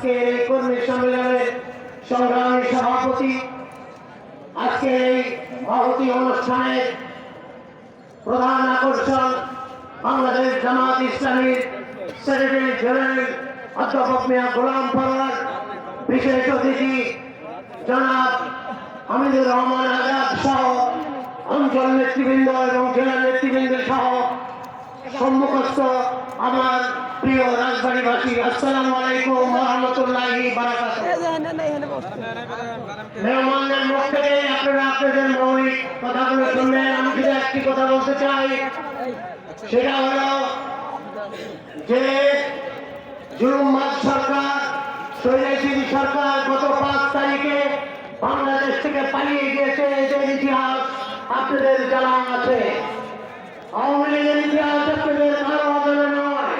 আজকে এই কর্মী সম্মেলনের সংগ্রামী সভাপতি, আজকে এই মহতি অনুষ্ঠানের প্রধান আকর্ষণ বাংলাদেশ জামাত ইসলামীর সেক্রেটারি জেনারেল অধ্যাপক মিয়া গোলাম পরওয়ার বিশেষ অতিথি জনাব হামিদুর রহমান আজাদ সহ অঞ্চল নেতৃবৃন্দ এবং জেলা নেতৃবৃন্দ সহ সম্মুখস্থ আমার প্রিয় রাজবাড়িবাসী, আসসালামু আলাইকুম। মেহমানদের মুখ থেকে আপনারা আপনাদের মৌলিক কথাগুলো শুনলেন আমি শুধু একটি কথা বলতে চাই। সেটা হলো যে সরকার সৈরাশির সরকার গত পাঁচ তারিখে বাংলাদেশ থেকে পালিয়ে গিয়েছে। এদের ইতিহাস আপনাদের জানা আছে। আওয়ামী লীগের ইতিহাস আপনাদের কারও অজানা নয়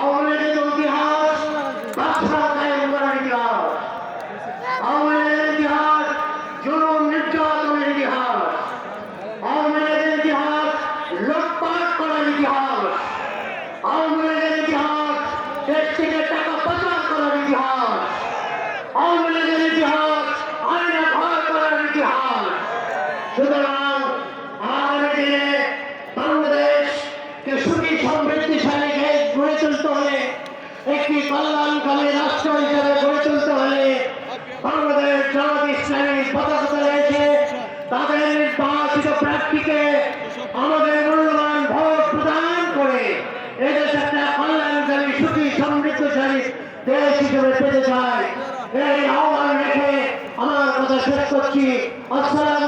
আওয়ামী লীগের ইতিহাস বাদশাহ কায়েম করার ইতিহাস লীগের ইতিহাস, জুলুম, নির্যাতনের ইতিহাস। লীগের ইতিহাস, লুটপাট করার ইতিহাস। লীগের ইতিহাস, দেশ থেকে টাকা পাচার করার ইতিহাস। লীগের ইতিহাস, আইনে ভয় করার ইতিহাস। সুতরাং আগামী দিনে বাংলাদেশকে সুখী, সমৃদ্ধিশালী দেশ গড়ে তুলতে হলে একটি কল্যাণকামী রাষ্ট্র হিসেবে গড়ে তুলতে হলে বাংলাদেশ জামাত ইসলামী পতাকা রয়েছে তাদের নির্বাচিত প্রার্থীকে আমাদের মূল্যবান ভোট প্রদান করে এদেশ একটা কল্যাণকারী, সুখী, সমৃদ্ধশালী দেশ হিসেবে পেতে চায় এই আহ্বান রেখে আমার কথা শেষ করছি। আসসালামু